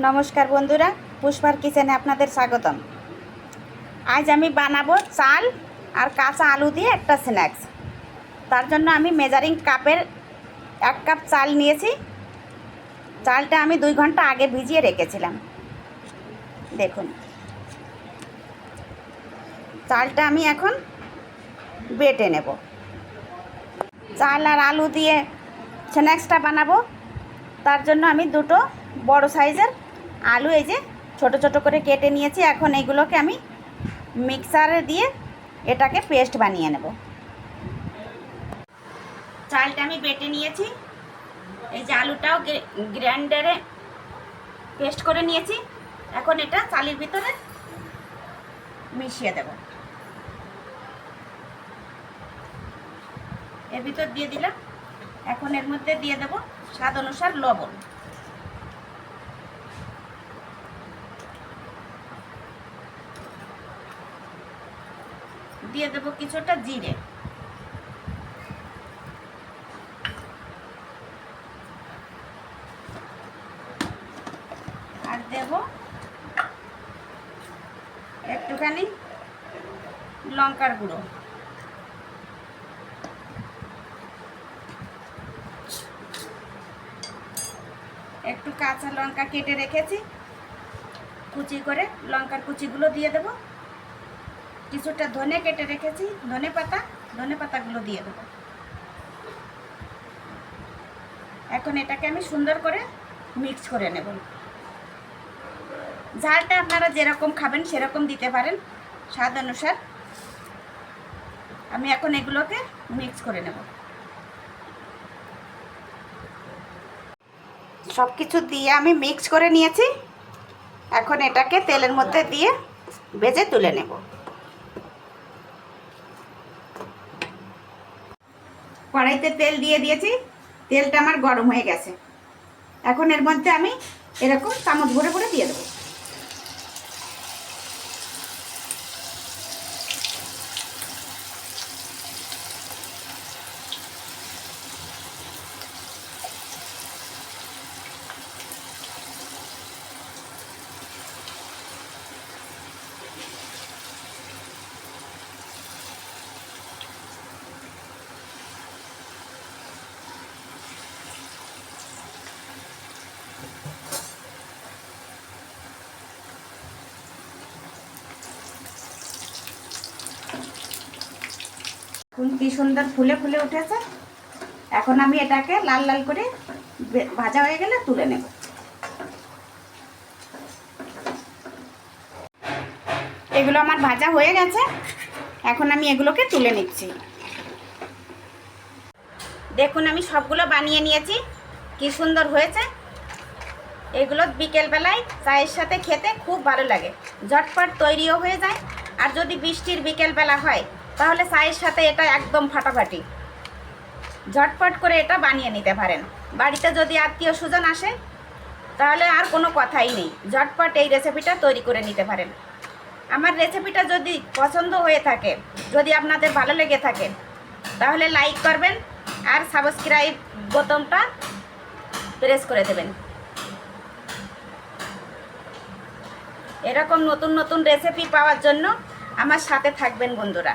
নমস্কার বন্ধুরা, পুষ্পার কিচেনে আপনাদের স্বাগতম। আজ আমি বানাবো চাল আর কাঁচা আলু দিয়ে একটা স্ন্যাক্স তার জন্য আমি মেজারিং কাপের এক কাপ চাল নিয়েছি। চালটা আমি দুই ঘণ্টা আগে ভিজিয়ে রেখেছিলাম। দেখুন। চালটা আমি এখন বেটে নেব। চাল আর আলু দিয়ে স্ন্যাক্সটা বানাবো। তার জন্য আমি দুটো বড় সাইজের আলু এই যে ছোট ছোট করে কেটে নিয়েছি। এখন এইগুলোকে আমি মিক্সারে দিয়ে এটাকে পেস্ট বানিয়ে নেব। চালটা আমি বেটে নিয়েছি। এই যে আলুটাও গ্রাইন্ডারে পেস্ট করে নিয়েছি। এখন এটা চালের ভিতরে মিশিয়ে দেব। এর ভিতর দিয়ে দিলাম। এখন এর মধ্যে দিয়ে দেব স্বাদ অনুসার লবণ। দিয়ে দেব কিছুটা জিরে। আর দেব একটুখানি লঙ্কার গুঁড়ো। একটু কাঁচা লঙ্কা কেটে রেখেছি। কুচি করে লঙ্কার কুচিগুলো দিয়ে দেব। কিছুটা ধনে কেটে রেখেছি, ধনে পাতা, ধনে পাতাগুলো দিয়ে দেবো। এখন এটাকে আমি সুন্দর করে মিক্স করে নেব। ঝালটা আপনারা যেরকম খাবেন সেরকম দিতে পারেন, স্বাদ অনুসার। আমি এখন এগুলোকে মিক্স করে নেব। সব কিছু দিয়ে আমি মিক্স করে নিয়েছি। এখন এটাকে তেলের মধ্যে দিয়ে ভেজে তুলে নেব। কড়াইতে তেল দিয়ে দিয়েছি। তেলটা আমার গরম হয়ে গেছে। এখন এর মধ্যে আমি এরকম চামচ ভরে ভরে দিয়ে দেবো। ফুল কি সুন্দর ফুলে ফুলে উঠেছে। এখন আমি এটাকে লাল লাল করে ভাজা হয়ে গেলে তুলে নেব। এগুলো আমার ভাজা হয়ে গেছে। এখন আমি এগুলোকে তুলে নিচ্ছি। দেখুন, আমি সবগুলো বানিয়ে নিয়েছি। কি সুন্দর হয়েছে। এগুলো বিকেলবেলায় চায়ের সাথে খেতে খুব ভালো লাগে। ঝটপট তৈরিও হয়ে যায়। আর যদি বৃষ্টির বিকেলবেলা হয় তাহলে চায়ের সাথে এটা একদম ফাটাফাটি। ঝটপট করে এটা বানিয়ে নিতে পারেন। বাড়িতে যদি আত্মীয় স্বজন আসে, তাহলে আর কোনো কথাই নেই। ঝটপট এই রেসিপিটা তৈরি করে নিতে পারেন। আমার রেসিপিটা যদি পছন্দ হয়ে থাকে, যদি আপনাদের ভালো লেগে থাকে, তাহলে লাইক করবেন আর সাবস্ক্রাইব বোতামটা প্রেস করে দেবেন। এরকম নতুন নতুন রেসিপি পাওয়ার জন্য আমার সাথে থাকবেন বন্ধুরা।